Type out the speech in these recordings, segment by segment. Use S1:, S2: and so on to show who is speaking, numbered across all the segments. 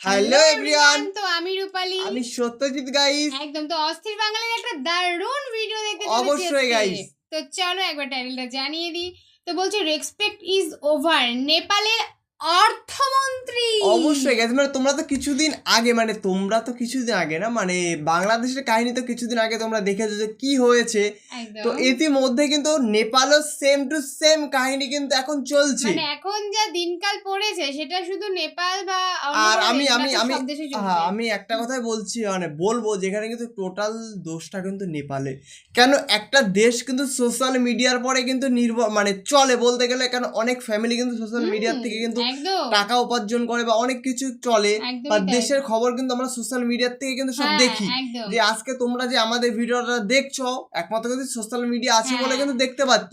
S1: Hello everyone
S2: তো আমি রূপালী।
S1: আমি সত্যজিৎ গাইস
S2: একদম তো অস্থির বাঙালির একটা দারুণ ভিডিও দেখতে চলেছি
S1: অবশ্যই, গাইস
S2: তো চলো একবার টাইটেলটা জানিয়ে দিই। তো বলছে রেসপেক্ট ইজ ওভার নেপালের অর্থমন্ত্রী!
S1: অবশ্যই গাইস মানে তোমরা তো কিছুদিন আগে মানে তোমরা তো কিছুদিন আগে না মানে বাংলাদেশের কাহিনী তো কিছুদিন আগে তোমরা দেখেছ যে কি হয়েছে। তো ইতিমধ্যে কিন্তু নেপালও সেম টু সেম কাহিনী কিন্তু এখন চলছে।
S2: মানে এখন যা দিনকাল পড়েছে সেটা শুধু নেপাল বা
S1: আর আমি আমি আমি। হ্যাঁ আমি একটা কথাই বলছি মানে বলব যেখানে কিন্তু টোটাল দোষটা কিন্তু নেপালে। কেন একটা দেশ কিন্তু সোশ্যাল মিডিয়ার পরে কিন্তু নির্ভর মানে চলে বলতে গেলে কেন অনেক ফ্যামিলি কিন্তু সোশ্যাল মিডিয়ার থেকে কিন্তু টাকা উপার্জন করে বা অনেক কিছু চলে বা দেশের খবর কিন্তু আমরা সোশ্যাল মিডিয়ার থেকে কিন্তু সব
S2: হ্যাঁ,
S1: দেখি। যে আজকে তোমরা যে আমাদের ভিডিওটা দেখছ একমাত্র কিন্তু সোশ্যাল মিডিয়া আছে বলে
S2: হ্যাঁ।
S1: কিন্তু দেখতে পাচ্ছ।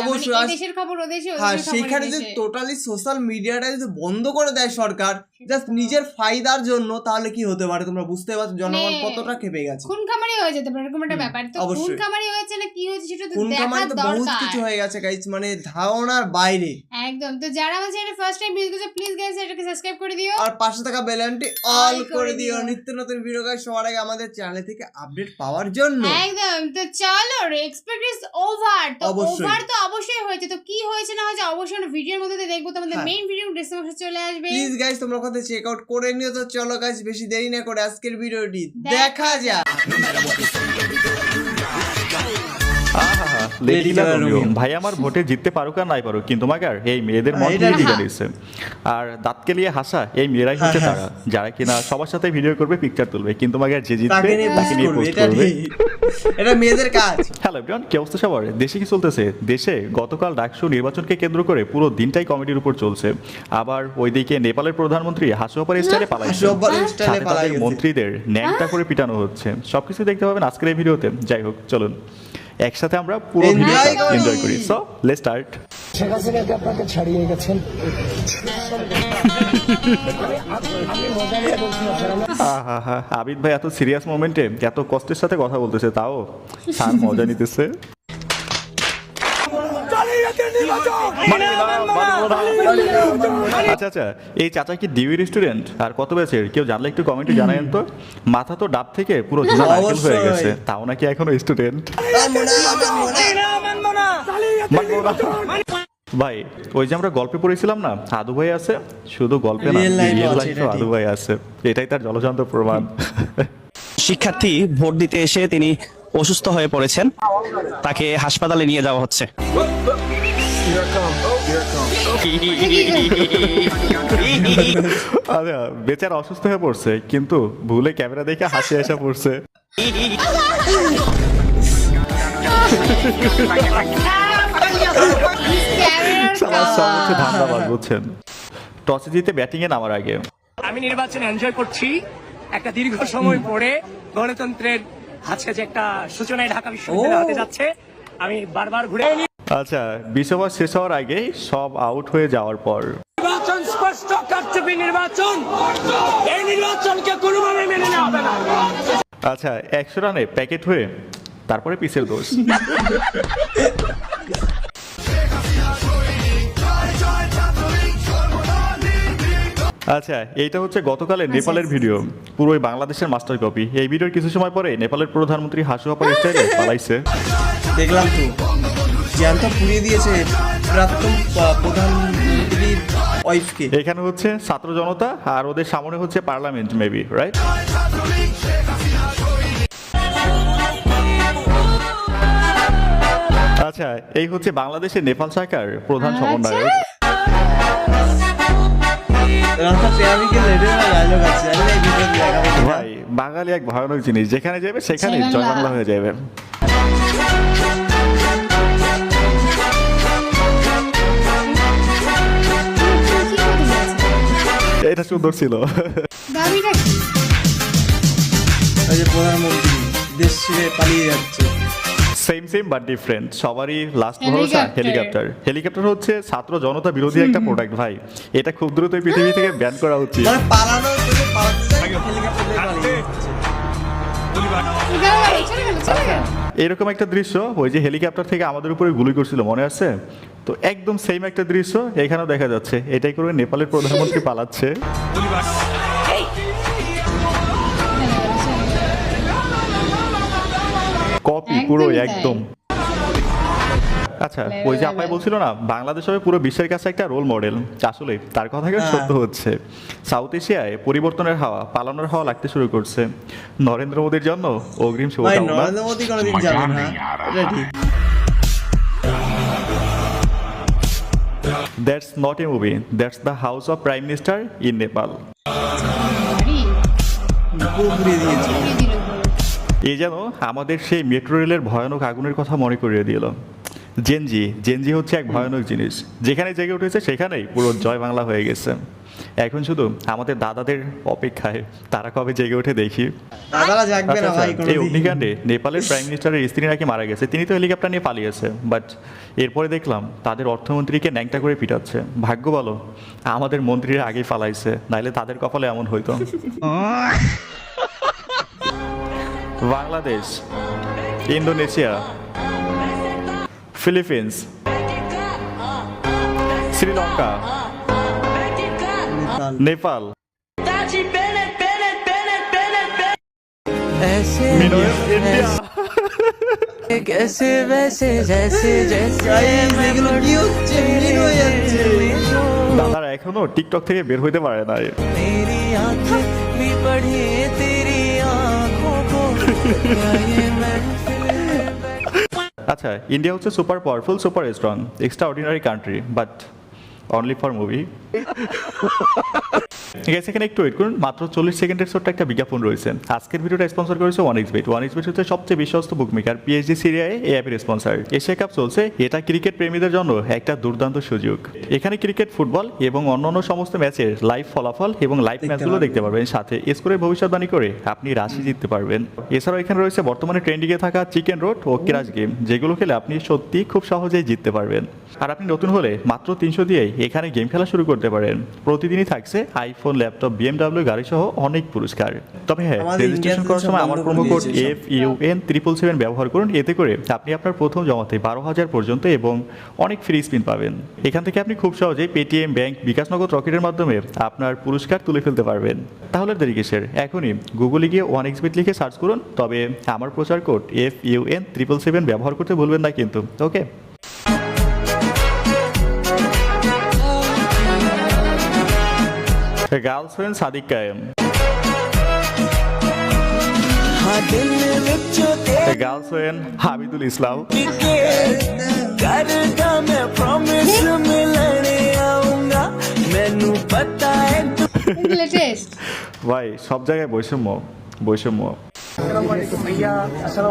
S1: অবশ্যই,
S2: মানে
S1: আর-
S2: দেশের খবর ও
S1: হ্যাঁ সেখানে যদি টোটালি সোশ্যাল মিডিয়াটা যদি বন্ধ করে দেয় সরকার জাস্ট নিজের ফায়দার জন্য তাহলে কি হতে পারে? তোমরা বুঝতে পারছ জনগণ
S2: মানে
S1: কতটা খেপে গেছে।
S2: খুন খামারি হয়ে যেতে পারে এরকম একটা ব্যাপার। তো খুন খামারি হয়েছে না কি হয়েছে সেটা তো দেখা
S1: কামাই তো বহুত কিছু হয়ে গেছে গাইস মানে ধারণার বাইরে।
S2: একদম তো যারা চ্যানেলে ফার্স্ট টাইম ভিজিট করছে প্লিজ গাইস এটাকে সাবস্ক্রাইব করে দিও।
S1: আর পাশে থাকা বেলানটি অল করে দিও। নিত্য নতুন ভিডিও গাইস সবার আগে আমাদের চ্যানেল থেকে আপডেট পাওয়ার জন্য।
S2: একদম। তো চলো এক্সপেক্ট ইজ ওভার তো। ওভার তো অবশ্যই হয়েছে। তো কি হয়েছে না হয়েছে অবশ্যই আমরা ভিডিওর মধ্যে দেখব। তোমাদের। মেইন ভিডিও ডিসক্রিপশনে চলে আসবে।
S1: প্লিজ গাইস তোমরা কথা চেক আউট করে নিও। তো চলো গাইস বেশি দেরি না করে আজকের ভিডিওটি
S2: দেখা
S1: যাক।
S3: আহা, রোমিও। ভাই আমার ভোটে জিততে পারুক আর নাই পারুক কিন্তু মাগার এই মেয়েদের মন দিয়ে আর দাঁতকে নিয়ে হাসা এই মেয়েরাই হচ্ছে তারা যারা কিনা সবার সাথে ভিডিও করবে পিকচার তুলবে। কিন্তু মাগার যে জিতবে
S1: তাকে নিয়ে পোস্ট করবে এটা মেয়েদের কাজ।
S3: হ্যালো এভরিওয়ান কি অবস্থা সবার? দেশে কি চলতেছে? দেশে গতকাল ডাকসু নির্বাচনকে কেন্দ্র করে পুরো দিনটাই কমিটির উপর চলছে। আবার ওইদিকে নেপালের প্রধানমন্ত্রী হাসুয়াপার স্টাইলে পালাইছে মন্ত্রীদের ন্যাংটা করে পিটানো হচ্ছে। সবকিছু দেখতে পাবেন আজকের এই ভিডিওতে যাই হোক চলুন। একসাথে আমরা পুরো ভিডিওটা এনজয় করি। সো লেটস স্টার্ট
S4: শেখ হাসিনাকে আপনাকে ছাড়িয়ে গেছেন?
S3: আবিদ ভাই এত সিরিয়াস মোমেন্টে এত কষ্টের সাথে কথা বলতেছে তাও? স্যার মজা নিতেছে। আচ্ছা আচ্ছা এই চাচা কি ডিউই রেস্টুরেন্ট আর কত বেচের কেউ জানলে একটু কমেন্টে জানায়েন তো। মাথা তো ডাব থেকে পুরো নারকেল হয়ে গেছে। তাও নাকি এখনও স্টুডেন্ট? ভাই ওই যে আমরা গল্পে পড়েছিলাম না আদু ভাই আছে শুধু গল্পে না রিয়েল লাইফে আদু ভাই আছে। এটাই তার জলজান্ত প্রমাণ।
S5: শিক্ষার্থী ভোট দিতে এসে তিনি অসুস্থ হয়ে পড়েছেন। তাকে হাসপাতালে নিয়ে যাওয়া হচ্ছে।
S3: আচ্ছা বেচারা অসুস্থ হয়ে পড়ছে কিন্তু ভুলে ক্যামেরা দেখে হাসি আসা পড়ছে। বুঝছেন? টসে জিতে ব্যাটিং এ নামার আগে।
S6: আমি নির্বাচন এনজয় করছি। একটা দীর্ঘ সময় পরে গণতন্ত্রের আছে যে একটা সূচনায় ঢাকা বিশ্ববিদ্যালয় হতে যাচ্ছে। আমি বারবার ঘুরে
S3: আচ্ছা বিশ ওভার শেষ হওয়ার আগেই সব আউট হয়ে যাওয়ার পর।
S6: নির্বাচন স্পষ্ট কারচুপি নির্বাচন। এই নির্বাচনকে কোনোভাবে মেনে নেওয়া হবে না।
S3: আচ্ছা একশো রানে প্যাকেট হয়ে তারপরে পিসের দোষ আচ্ছা এইটা হচ্ছে গতকালের নেপালের ভিডিও। পুরোই বাংলাদেশের মাস্টার কপি। এই ভিডিওর কিছু সময় পরে নেপালের প্রধানমন্ত্রী হাসু হাপার স্টাইলে পালাইছে।
S1: দেখলাম তো। জ্যান্ত পুড়িয়ে দিয়েছে প্রাক্তন প্রধানমন্ত্রীর ওয়াইফকে
S3: এখানে হচ্ছে ছাত্র জনতা আর ওদের সামনে হচ্ছে পার্লামেন্ট মেবি রাইট আচ্ছা এই হচ্ছে বাংলাদেশের নেপাল শাখার প্রধান
S2: আচ্ছা।
S3: সমন্বয়ক। ভাই বাঙালি এক ভয়ানক জিনিস যেখানে যাবে সেখানে
S2: জয়। বাংলা
S3: হয়ে যাবে এটা সুন্দর ছিল।
S2: দাবিটা
S1: যে প্রধানমন্ত্রী দেশ ছেড়ে পালিয়ে যাচ্ছে।
S3: সেম সেম বাট ডিফারেন্ট সবারই লাস্ট ভরসা হেলিকপ্টার হেলিকপ্টার হচ্ছে ছাত্র জনতা বিরোধী একটা প্রোডাক্ট ভাই। এটা খুব দ্রুত পৃথিবী থেকে ব্যান করা উচিত।
S1: মানে পালানো যদি পালাতে হেলিকপ্টার
S3: এরকম একটা দৃশ্য ওই যে হেলিকপ্টার থেকে আমাদের উপরে গুলি করছিল মনে আছে? তো একদম সেম একটা দৃশ্য এখানেও দেখা যাচ্ছে। এটাই করে নেপালের প্রধানমন্ত্রী পালাচ্ছে। কপি পুরো একদম। আচ্ছা ওই যে আপনাই বলছিল না বাংলাদেশ হবে পুরো বিশ্বের কাছে একটা রোল মডেল আসলে তার কথা
S1: হ্যাঁ।
S3: সত্য হচ্ছে? সাউথ এশিয়ায় পরিবর্তনের হাওয়া পালানোর হাওয়া লাগতে শুরু করছে। নরেন্দ্র মোদীর জন্য অগ্রিম শুভকামনা
S1: নরেন্দ্র মোদী কোনোদিন যাবে না। এটা ঠিক
S3: that's not a movie that's the house of prime minister in Nepal. এই যেন আমাদের সেই মেট্রো রেলের ভয়ানক আগুনের কথা মনে করিয়ে দিল। জেনজি জেনজি হচ্ছে এক ভয়ানক জিনিস। যেখানে জেগে উঠেছে সেখানেই পুরো জয় বাংলা হয়ে গেছে। এখন শুধু আমাদের দাদাদের অপেক্ষায় তারা কবে জেগে উঠে দেখি। আচ্ছা, আচ্ছা, এই অগ্নিকাণ্ডে নেপালের প্রাইম মিনিস্টারের স্ত্রী নাকি মারা গেছে? তিনি তো হেলিকপ্টার নিয়ে পালিয়েছে বাট এরপরে দেখলাম তাদের অর্থমন্ত্রীকে ন্যাংটা করে পিটাচ্ছে। ভাগ্য বলো আমাদের মন্ত্রীরা আগেই পালাইছে নাইলে তাদের কপালে এমন হইতো। Bangladesh Indonesia Philippines Sri Lanka
S1: Nepal.
S3: দাদারা এখনও টিকটক থেকে বের হইতে পারে না আচ্ছা ইন্ডিয়া হচ্ছে super powerful super strong extraordinary country but only for movie আছে এখানে একটু ওয়েট করুন। মাত্র চল্লিশ সেকেন্ডের ছোট্ট একটা বিজ্ঞাপন রয়েছে। আজকের ভিডিওটা স্পন্সর করেছে one X bet one X bet হচ্ছে সবচেয়ে বিশ্বস্ত বুকমেকার পিএইচডি সিরিয়ায় এই অ্যাপের স্পন্সর এশিয়া কাপ চলছে। এটা ক্রিকেট প্রেমীদের জন্য একটা দুর্দান্ত সুযোগ। এখানে ক্রিকেট ফুটবল এবং অন্যান্য সমস্ত ম্যাচের লাইভ ফলাফল এবং লাইভ ম্যাচগুলো দেখতে পারবেন। সাথে স্কোরের ভবিষ্যৎবাণী করে আপনি রাশি জিততে পারবেন। এছাড়াও এখানে রয়েছে বর্তমানে ট্রেন্ডিংয়ে থাকা চিকেন রোড ও ক্রাশ গেম যেগুলো খেলে আপনি সত্যি খুব সহজেই জিততে পারবেন। আর আপনি নতুন হলে মাত্র তিনশো দিয়েই এখানে গেম খেলা শুরু করতে পারেন। প্রতিদিনই থাকছে আইফোন ল্যাপটপ বিএমডাব্লিউ গাড়ি সহ অনেক পুরস্কার। তবে হ্যাঁ রেজিস্ট্রেশন করার সময় আমার promo code F U N triple seven ব্যবহার করুন। এতে করে আপনি আপনার প্রথম জমাতে বারো হাজার পর্যন্ত এবং অনেক ফ্রি স্পিন পাবেন। এখান থেকে আপনি খুব সহজেই পেটিএম ব্যাংক বিকাশনগর রকেটের মাধ্যমে আপনার পুরস্কার তুলে ফেলতে পারবেন। তাহলে দেরি কিসের? এখনই গুগলে গিয়ে ওয়ান এক্সবিট লিখে সার্চ করুন। তবে আমার প্রচার code F U N triple seven ব্যবহার করতে ভুলবেন না কিন্তু ওকে girls friend Sadik Kayem. Girlfriend Habidul Islam. ভাই সব জায়গায় বৈষম্য বৈষম্য।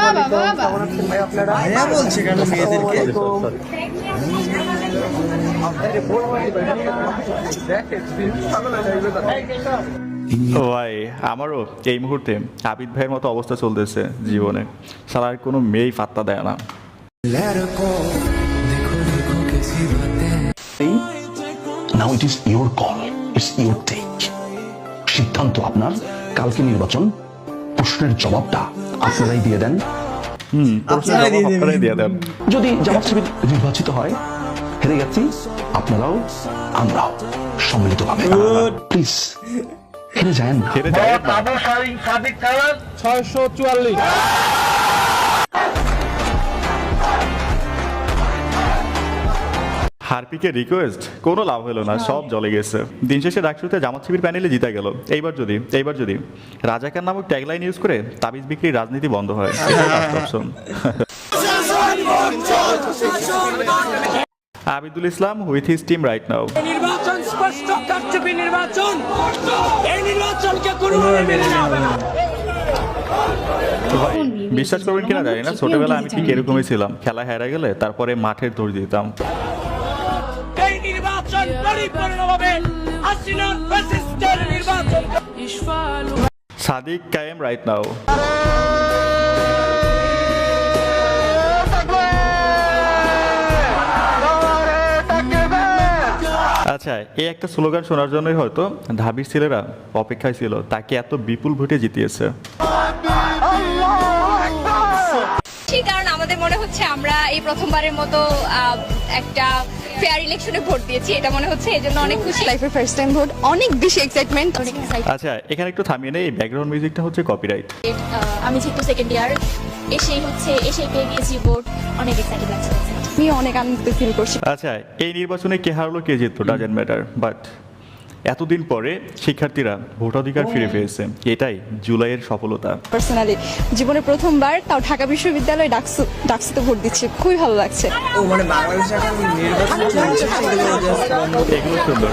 S2: বাবা বাবা।
S1: ভাইয়া বলছে কেন মেয়েদেরকে?
S3: ভাই আমারও এই মুহূর্তে আবিদ ভাইয়ের মতো অবস্থা চলতেছে জীবনে। সালার কোনো মেয়েই পাত্তা দেয় না।
S7: Now it is your call it's your take সিদ্ধান্ত আপনার। কালকে নির্বাচন প্রশ্নের জবাবটা আপনারাই দিয়ে দেন। যদি জামাত শিবির নির্বাচিত হয় হেরে গেছি আপনারাও আমরাও সম্মিলিতভাবে। প্লিজ হেরে যায় না।
S3: হেরে যায় না। হারপিকে রিকোয়েস্ট কোনো লাভ হলো না সব জলে গেছে। দিন শেষে ডাকসুতে জামাত শিবির প্যানেলে জিতে গেল। এইবার যদি এইবার যদি রাজাকার নামক ট্যাগলাইন ইউজ করে তাবিজ বিক্রির রাজনীতি বন্ধ হয়। option। Abidul Islam with his team right now
S6: নির্বাচন স্পষ্ট কারচুপি নির্বাচন। এই নির্বাচনকে কোনোভাবে মেনে নেওয়া হবে না
S3: বিশ্বাস করবেন কিনা জানি না ছোটবেলায় আমি ঠিক এরকমই ছিলাম। খেলা হেরা গেলে তারপরে মাঠের দৌড় দিতাম।
S6: নির্বাচন পরিপূর্ণভাবে হাসিনা ফ্যাসিস্টের নির্বাচন
S3: সাদিক কায়েম রাইট নাও আচ্ছা এই একটা স্লোগান শোনার জন্যই হয়তো ঢাবির ছেলেরা অপেক্ষায় ছিল। তাকে এত বিপুল ভোটে জিতিয়েছে।
S8: সেই কারণ আমাদের আমাদের মনে হচ্ছে আমরা এই প্রথমবারের মতো আহ, একটা ফেয়ার ইলেকশনে ভোট দিয়েছি এটা মনে হচ্ছে এই জন্য অনেক খুশি। লাইফের ফার্স্ট টাইম ভোট অনেক বেশি এক্সাইটমেন্ট অনেক।
S3: আচ্ছা এখানে একটু থামিয়ে নেই এই ব্যাকগ্রাউন্ড মিউজিকটা হচ্ছে কপিরাইট
S8: আমি যেহেতু সেকেন্ড ইয়ার এসেই হচ্ছে এসেই পেয়ে গিয়েছি ভোট অনেক এক্সাইটেড লাগছে। আমি অনেক আনন্দ ফিল করছি।
S3: আচ্ছা এই নির্বাচনে কে হারলো কে জিতলো ডাজেন্ট ম্যাটার বাট এতদিন পরে শিক্ষার্থীরা ভোটাধিকার ফিরে পেয়েছে। এটাই জুলাইয়ের সফলতা।
S8: পার্সোনালি জীবনে প্রথমবার তাও ঢাকা বিশ্ববিদ্যালয়ে ডাকসু ডাকসুতে ভোট দিচ্ছে। খুবই ভালো লাগছে।
S1: ও মানে বাংলাদেশ এখন নির্বাচন চলছে
S3: এগুলো সুন্দর।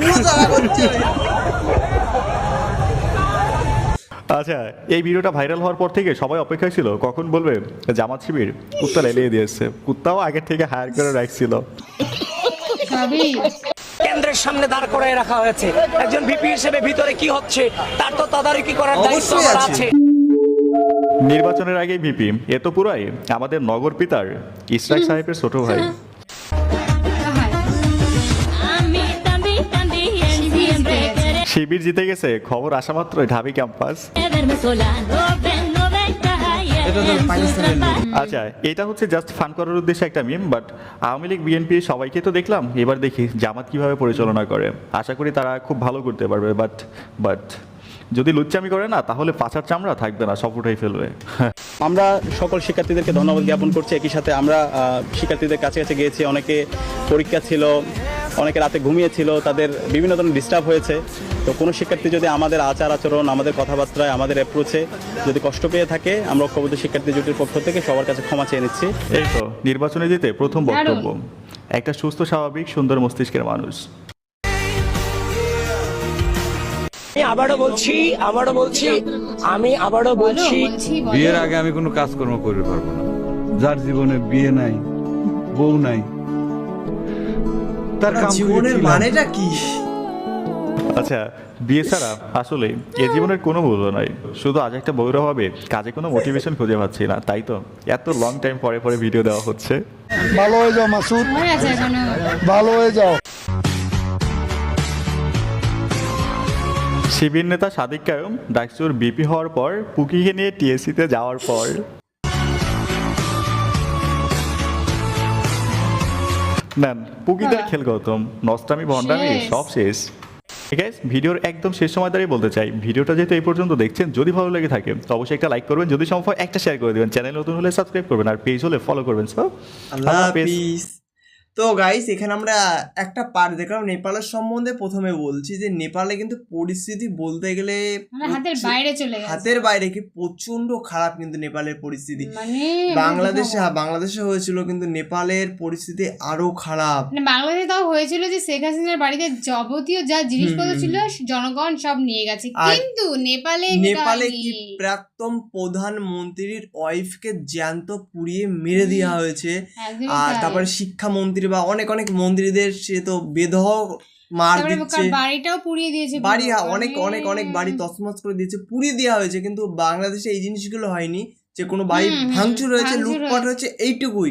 S1: পুরো
S3: আচ্ছা এই ভিডিওটা ভাইরাল হওয়ার পর থেকে সবাই অপেক্ষায় ছিল। কখন বলবে? জামাত শিবির। কুত্তা লেলিয়ে দিয়েছে। কুত্তাও আগের থেকে হায়ার করে রাখছিল।
S6: কেন্দ্রের সামনে দাঁড় করায় রাখা হয়েছে। একজন ভিপি হিসেবে ভিতরে কি হচ্ছে তার তো তদারকি করার দায়িত্ব আমার
S1: আছে।
S6: আছে।
S3: নির্বাচনের আগে ভিপি এ তো পুরাই আমাদের নগর পিতার ইসরাক সাহেবের ছোট ভাই। শিবির জিতে গেছে খবর আসা মাত্রই ঢাবি ক্যাম্পাস। আচ্ছা এটা হচ্ছে জাস্ট ফান করার উদ্দেশ্যে একটা meme but Awami League BNP সবাইকে তো দেখলাম এবার দেখি জামাত কীভাবে পরিচালনা করে। আশা করি তারা খুব ভালো করতে পারবে বাট বাট যদি লুচ্চামি করে না তাহলে পাচার চামড়া থাকবে না সব উঠাই ফেলবে।
S5: আমরা সকল শিক্ষার্থীদেরকে ধন্যবাদ জ্ঞাপন করছি একই সাথে আমরা শিক্ষার্থীদের কাছে কাছে গিয়েছি অনেকে পরীক্ষা ছিল অনেকে রাতে ঘুমিয়েছিল তাদের বিভিন্ন ধরনের ডিস্টার্ব হয়েছে। তো কোনো শিক্ষার্থী যদি আমাদের আচার আচরণ আমাদের কথাবার্তায় আমাদের অ্যাপ্রোচে যদি কষ্ট পেয়ে থাকে আমরা ঐক্যবদ্ধ শিক্ষার্থী জোটের পক্ষ থেকে সবার কাছে ক্ষমা চেয়ে নিচ্ছি।
S3: এই তো নির্বাচনে জিতে প্রথম বক্তব্য। একটা সুস্থ স্বাভাবিক সুন্দর মস্তিষ্কের মানুষ।
S6: আমি আবারও বলছি আবারও বলছি আমি আবারও বলছি
S2: বলছি
S9: বিয়ের আগে আমি কোনো কাজকর্ম করতে পারব না। যার জীবনে বিয়ে নাই বউ নাই তার
S1: জীবনের? মানেটা কি?
S3: আচ্ছা বিয়ে ছাড়া আসলে এ জীবনের কোনো মূল্য নাই শুধু আজ একটা বউরা হবে কাজে কোনো মোটিভেশন খুঁজে পাচ্ছি না তাই তো? এত লং টাইম পরে পরে ভিডিও দেওয়া হচ্ছে।
S4: ভালো হয়ে যাও মাসুদ। ভালো হয়ে যাও।
S3: শিবির নেতা সাদিক কায়ুম ডাকসুর বিপি হওয়ার পর পুকিকে নিয়ে টিএসসিতে যাওয়ার পর। নেন পুকিদের খেল গৌতম নষ্টামি ভণ্ডামি সব শেষ। ঠিক আছে ভিডিওর একদম শেষ সময় দাঁড়িয়ে বলতে চাই ভিডিওটা যেহেতু এই পর্যন্ত দেখছেন যদি ভালো লেগে থাকে তো অবশ্যই একটা লাইক করবেন যদি সম্ভব একটা শেয়ার করে দেবেন চ্যানেল নতুন হলে সাবস্ক্রাইব করবেন আর পেজ হলে ফলো করবেন সব
S1: আল্লাহ হাফিজ। তো গাইস এখানে আমরা একটা পার্ট দেখলাম নেপালের সম্বন্ধে প্রথমে বলছি যে নেপালে কিন্তু পরিস্থিতি বলতে গেলে
S2: মানে হাতের বাইরে চলে গেছে।
S1: হাতের বাইরে কি প্রচণ্ড খারাপ কিন্তু নেপালের পরিস্থিতি।
S2: মানে
S1: বাংলাদেশে হ্যাঁ বাংলাদেশে হয়েছিল কিন্তু নেপালের পরিস্থিতি আরও খারাপ।
S2: মানে বাংলাদেশে তাও হয়েছিল যে শেখ হাসিনার বাড়িতে যাবতীয় যা জিনিসপত্র ছিল জনগণ সব নিয়ে গেছে। কিন্তু নেপালে
S1: নেপালে কি প্রাক্তন প্রধানমন্ত্রীর ওয়াইফকে জ্যান্ত পুড়িয়ে মেরে দেওয়া হয়েছে। আর। তারপরে শিক্ষামন্ত্রী বা অনেক অনেক মন্দিরদের সে তো বেদহ মার দিচ্ছে।
S2: বাড়িটাও পুড়িয়ে দিয়েছে
S1: বাড়ি হ্যাঁ, অনেক
S2: মানে-
S1: অনেক অনেক বাড়ি তসমস করে দিয়েছে পুড়িয়ে দেওয়া হয়েছে কিন্তু বাংলাদেশে এই জিনিসগুলো হয়নি যে কোনো বাড়ি ভাঙচুর হয়েছে লুটপাট হয়েছে এইটুকুই।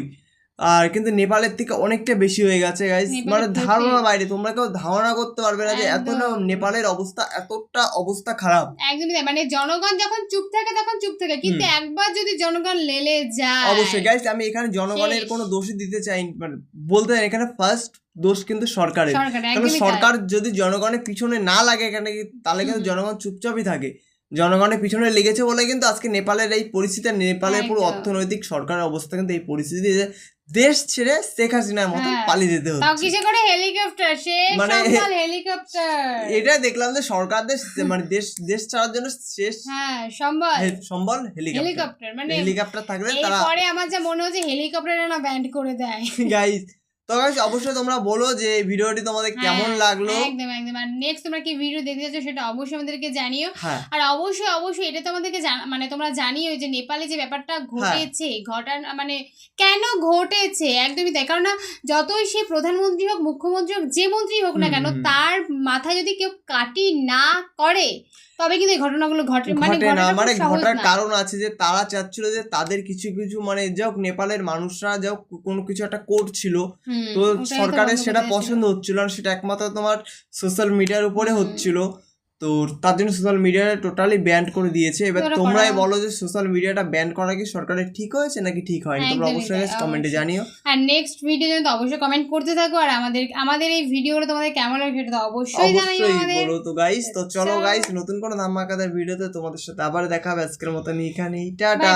S1: আর কিন্তু নেপালের থেকে অনেকটা বেশি হয়ে গেছে
S2: নেপালের
S1: মানে ধারণা বাইরে তোমরা কেউ ধারণা করতে পারবে না যে এত নেপালের অবস্থা এতটা অবস্থা খারাপ।
S2: একদমই মানে জনগণ যখন চুপ থাকে তখন চুপ থাকে কিন্তু একবার যদি জনগণ লেলে যায়
S1: অবশ্যই গাইস আমি এখানে জনগণের কোনো দোষই দিতে চাই মানে বলতে চাই এখানে ফার্স্ট দোষ কিন্তু সরকারের।
S2: সরকার
S1: কারণ সরকার যদি জনগণের পিছনে না লাগে এখানে তাহলে কিন্তু জনগণ চুপচাপই থাকে। জনগণের পিছনে লেগেছে বলে কিন্তু আজকে নেপালের এই পরিস্থিতি নেপালের পুরো অর্থনৈতিক সরকারের অবস্থা কিন্তু এই পরিস্থিতি দেশ ছেড়ে শেখ হাসিনার মতো
S2: হ্যাঁ।
S1: পালিয়ে যেতে
S2: তাও
S1: হচ্ছে।
S2: কিসে করে হেলিকপ্টার সে
S1: মানে-
S2: হেলিকপ্টার
S1: এটা দেখলাম যে সরকার দেশ মানে দেশ দেশ ছাড়ার জন্য শেষ
S2: হ্যাঁ সম্বল।
S1: সম্বল হেলিকপ্টার
S2: হেলিকপ্টার মানে
S1: হেলিকপ্টার থাকলে তারা
S2: এরপরে আমার যা মনে হচ্ছে হেলিকপ্টার না ব্যান্ড করে দেয়।
S1: গাইস তো গাইস অবশ্যই তোমরা বলো যে এই ভিডিওটি তোমাদের কেমন
S2: হ্যাঁ,
S1: লাগল।
S2: একদম একদম। আর নেক্সট তোমরা কি ভিডিও দেখতে চাচ্ছ সেটা অবশ্যই আমাদেরকে জানিও।
S1: হ্যাঁ।
S2: আর অবশ্যই অবশ্যই এটা তোমাদেরকে জানা- মানে তোমরা জানিও যে নেপালে যে ব্যাপারটা ঘটেছে ঘটান মানে কেন ঘটেছে? একদমই তাই। কারণ যতই সে প্রধানমন্ত্রী হোক মুখ্যমন্ত্রী হোক যে মন্ত্রী হোক না কেন তার মাথায় যদি কেউ কাটি না করে তবে কিন্তু এই ঘটনাগুলো ঘটে মানে
S1: ঘটে না মানে ঘটার কারণ আছে যে তারা চাচ্ছিল যে তাদের কিছু কিছু মানে যাও নেপালের মানুষরা যাও কোনো কিছু একটা করছিল তো সরকারের সেটা পছন্দ হচ্ছিল না সেটা একমাত্র তোমার সোশ্যাল মিডিয়ার উপরে। হচ্ছিল। তো তার জন্য সোশ্যাল মিডিয়াটা টোটালি ব্যান্ড করে দিয়েছে। এবার তোমরাই বলো যে সোশ্যাল মিডিয়াটা ব্যান করা কি সরকারের ঠিক হয়েছে নাকি ঠিক হয়নি? তোমরা অবশ্যই কমেন্টে জানিও।
S2: আর নেক্সট ভিডিও জন্য তো অবশ্যই কমেন্ট করতে থাকো। আর আমাদের আমাদের এই ভিডিওগুলো তোমাদের কেমন লাগে সেটা তো অবশ্যই জানাই
S1: অবশ্যই
S2: আমাদের।
S1: বলো তো গাইস তো চলো। গাইস নতুন কোনো ধামাকাদার ভিডিওতে তোমাদের সাথে আবার দেখা হবে। আজকের মতন এখানেই। টাটা.